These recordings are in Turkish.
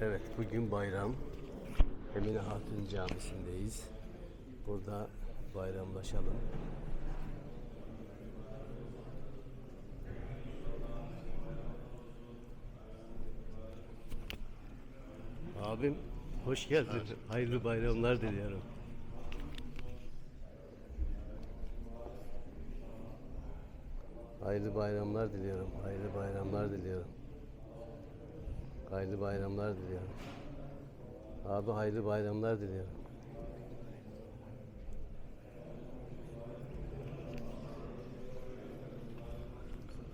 Evet, bugün bayram. Emine Hatun Camisi'ndeyiz. Burada bayramlaşalım. Abim hoş geldin. Hayırlı bayramlar diliyorum. Hayırlı bayramlar diliyorum. Hayırlı bayramlar diliyorum. Hayırlı bayramlar diliyorum. Abi hayırlı bayramlar diliyorum.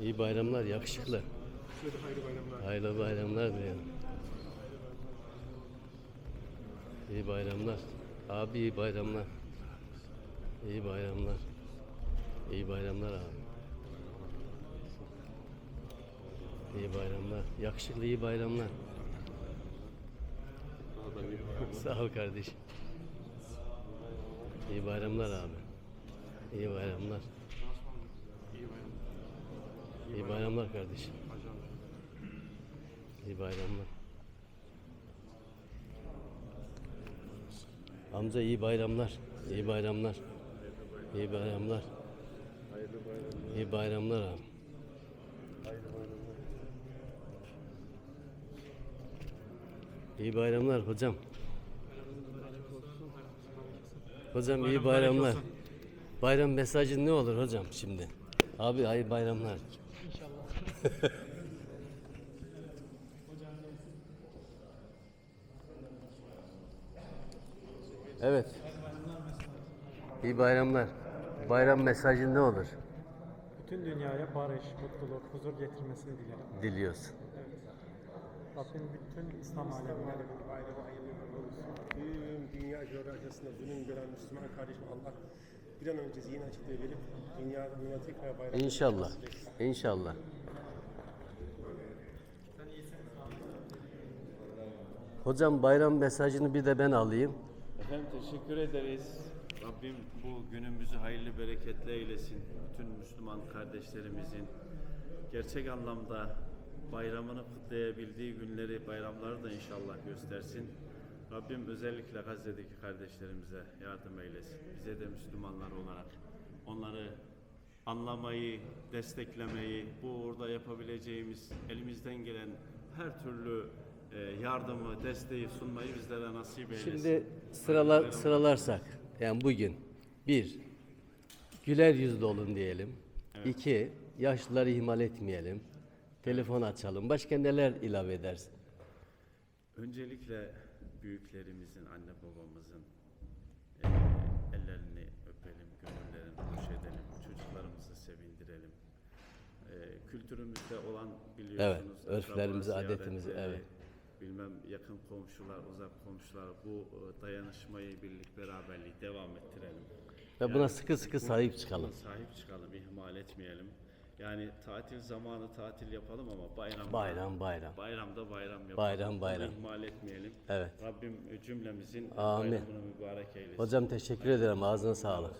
İyi bayramlar, yakışıklı. Hayırlı bayramlar diliyorum. İyi bayramlar. Abi iyi bayramlar. İyi bayramlar. İyi bayramlar abi. İyi bayramlar. Yakışıklı iyi bayramlar. Sağ ol kardeşim. İyi bayramlar abi. İyi bayramlar. İyi bayramlar kardeşim. İyi bayramlar. Amca iyi bayramlar. İyi bayramlar. İyi bayramlar. İyi bayramlar abi. İyi bayramlar hocam. Hocam iyi bayramlar. Bayram mesajın ne olur hocam şimdi? Abi hayır bayramlar. evet. İyi bayramlar. Bayram mesajın ne olur? Bütün dünyaya barış, mutluluk, huzur getirmesini dilerim. Diliyorsun. Rabbim bütün İslam alemine bayramı hayırlı uğurlu olsun. Tüm dünya coğrafyasında zulüm gören Müslüman kardeşim Allah bir an önce zihin açıklığı verip dünyada dünya tekrar bayram İnşallah. İnşallah. Hocam bayram mesajını bir de ben alayım. Efendim teşekkür ederiz. Rabbim bu günümüzü hayırlı bereketli eylesin. Bütün Müslüman kardeşlerimizin gerçek anlamda bayramını kutlayabildiği günleri, bayramları da inşallah göstersin. Rabbim özellikle Gazze'deki kardeşlerimize yardım eylesin. Bize de Müslümanlar olarak onları anlamayı, desteklemeyi, bu orada yapabileceğimiz elimizden gelen her türlü e, yardımı, desteği sunmayı bizlere nasip eylesin. Şimdi sıralar sıralarsak yani bugün bir güler yüzlü olun diyelim. İki yaşlıları ihmal etmeyelim. Telefon açalım. Başka neler ilave edersin? Öncelikle büyüklerimizin, anne babamızın e, ellerini öpelim, gönüllerini hoş edelim, çocuklarımızı sevindirelim. E, kültürümüzde olan biliyorsunuz. Evet, örflerimizi, adetimizi, evet. Bilmem yakın komşular, uzak komşular bu e, dayanışmayı, birlik, beraberliği devam ettirelim. Ve buna sıkı sıkı sahip çıkalım. Sahip çıkalım, ihmal etmeyelim. Yani tatil zamanı tatil yapalım ama bayramda Bayram bayram. Bayramda bayram yapalım. Bayram, Bunu bayram. ihmal etmeyelim. Evet. Rabbim cümlemizin Amin. bayramını mübarek eylesin. Hocam teşekkür ederim. Ağzına sağlık.